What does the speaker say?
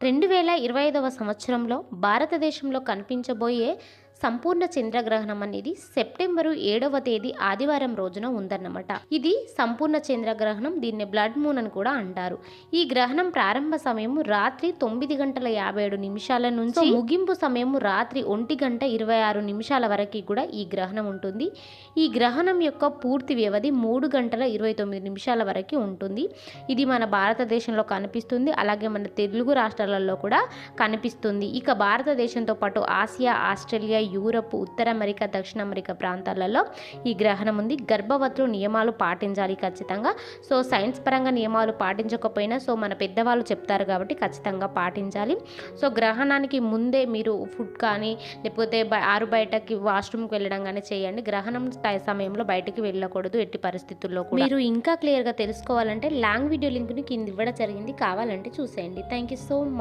రెండు వేల ఇరవై ఐదవ సంవత్సరంలో భారతదేశంలో కనిపించబోయే సంపూర్ణ చంద్రగ్రహణం అనేది సెప్టెంబరు ఏడవ తేదీ ఆదివారం రోజున ఉందన్నమాట. ఇది సంపూర్ణ చంద్రగ్రహణం దీన్ని బ్లడ్ మూన్ అని కూడా అంటారు. ఈ గ్రహణం ప్రారంభ సమయం రాత్రి తొమ్మిది గంటల యాభై ఏడు నిమిషాల నుంచి ముగింపు సమయం రాత్రి ఒంటి గంట ఇరవై ఆరు నిమిషాల వరకు కూడా ఈ గ్రహణం ఉంటుంది. ఈ గ్రహణం యొక్క పూర్తి వ్యవధి మూడు గంటల ఇరవై తొమ్మిది నిమిషాల వరకు ఉంటుంది. ఇది మన భారతదేశంలో కనిపిస్తుంది. అలాగే మన తెలుగు రాష్ట్రాలలో కూడా కనిపిస్తుంది. ఇక భారతదేశంతో పాటు ఆసియా ఆస్ట్రేలియా యూరప్ ఉత్తర అమెరికా దక్షిణ అమెరికా ప్రాంతాలలో ఈ గ్రహణం ఉంది. గర్భవతులు నియమాలు పాటించాలి ఖచ్చితంగా. సో సైన్స్ పరంగా నియమాలు పాటించకపోయినా సో మన పెద్దవాళ్ళు చెప్తారు కాబట్టి ఖచ్చితంగా పాటించాలి. సో గ్రహణానికి ముందే మీరు ఫుడ్ కానీ లేకపోతే ఆరు బయటకి వాష్రూమ్కి వెళ్ళడం కానీ చేయండి. గ్రహణం సమయంలో బయటికి వెళ్ళకూడదు ఎట్టి పరిస్థితుల్లో కూడా. మీరు ఇంకా క్లియర్గా తెలుసుకోవాలంటే లాంగ్ వీడియో లింక్ని కింద ఇవ్వడం జరిగింది. కావాలంటే చూసేయండి. Thank you so much